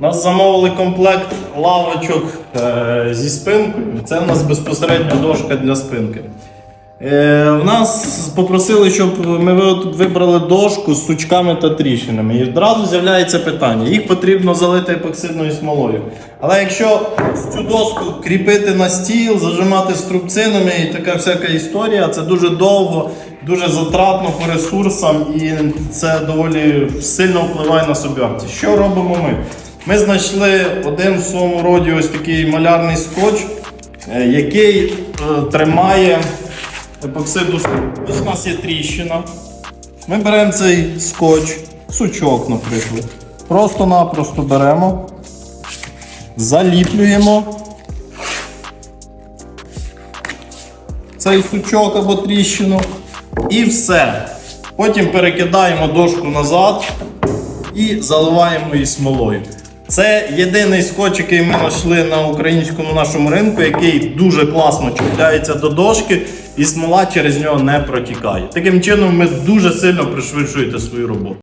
Нас замовили комплект лавочок е, зі спинкою. Це у нас безпосередньо дошка для спинки. Е, в нас попросили, щоб ми вибрали дошку з сучками та тріщинами. І одразу з'являється питання: їх потрібно залити епоксидною смолою. Але якщо цю доску кріпити на стіл, зажимати струбцинами і така всяка історія, це дуже довго, дуже затратно по ресурсам і це доволі сильно впливає на собівартість. Що робимо ми? Ми знайшли один в своєму роді ось такий малярний скотч, е, який е, тримає епоксиду. Ось у нас є тріщина. Ми беремо цей скотч, сучок, наприклад. Просто-напросто беремо, заліплюємо цей сучок або тріщину і все. Потім перекидаємо дошку назад і заливаємо її смолою. Це єдиний скотч, який ми знайшли на українському нашому ринку, який дуже класно чіпляється до дошки, і смола через нього не протікає. Таким чином, ви дуже сильно пришвидшуєте свою роботу.